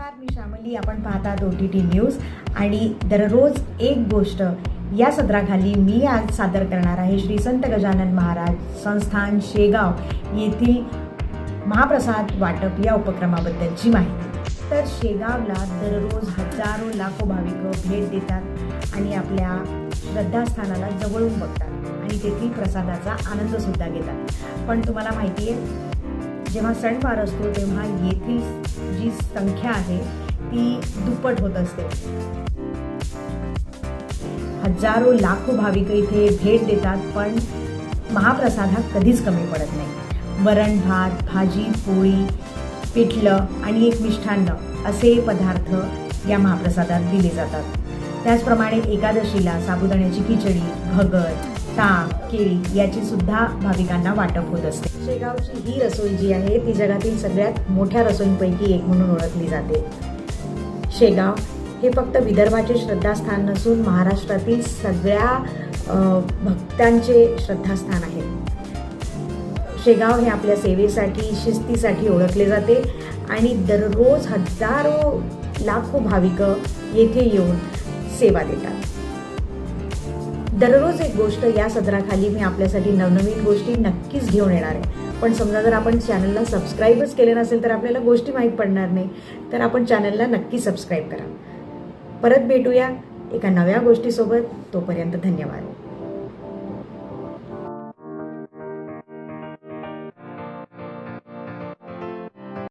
नमस्कार मी श्यामली आपण पाहतात ओ टी टी न्यूज आणि दररोज एक गोष्ट या सदराखाली मी आज सादर करणार आहे. श्री संत गजानन महाराज संस्थान शेगाव येथील महाप्रसाद वाटप या उपक्रमाबद्दलची माहिती. तर शेगावला दररोज हजारो लाखो भाविक भेट देतात आणि आपल्या श्रद्धास्थानाला जवळून बघतात आणि तेथील प्रसादाचा आनंदसुद्धा घेतात. पण तुम्हाला माहिती आहे जेव्हा सणवार असतो तेव्हा येथील जी संख्या आहे ती दुप्पट होत असते. हजारो लाखो भाविक इथे भेट देतात पण महाप्रसाद हा कधीच कमी पडत नाही. वरण भात भाजी पोळी पिठलं आणि एक मिष्ठान्न असे पदार्थ या महाप्रसादात दिले जातात. त्याचप्रमाणे एकादशीला साबुदाण्याची खिचडी भगर ताक केळी याची सुद्धा भाविकांना वाटप होत असते. शेगावची ही रसोई जी आहे ती जगातील सगळ्यात मोठ्या रसोईंपैकी एक म्हणून ओळखली जाते. शेगाव हे फक्त विदर्भाचे श्रद्धास्थान नसून महाराष्ट्रातील सगळ्या भक्तांचे श्रद्धास्थान आहे. शेगाव हे आपल्या सेवेसाठी शिस्तीसाठी ओळखले जाते आणि दररोज हजारो लाखो भाविक येथे येऊन सेवा देतात. दररोज एक गोष्ट या सदराखाली मी आपल्यासाठी नवनवीन गोष्टी नक्कीच घेऊन येणार आहे. पण समजा जर आपण चॅनलला सबस्क्राईबच केले नसेल तर आपल्याला गोष्टी माहीत पडणार नाही. तर आपण चॅनलला नक्की सबस्क्राईब करा. परत भेटूया एका नव्या गोष्टीसोबत. तोपर्यंत धन्यवाद.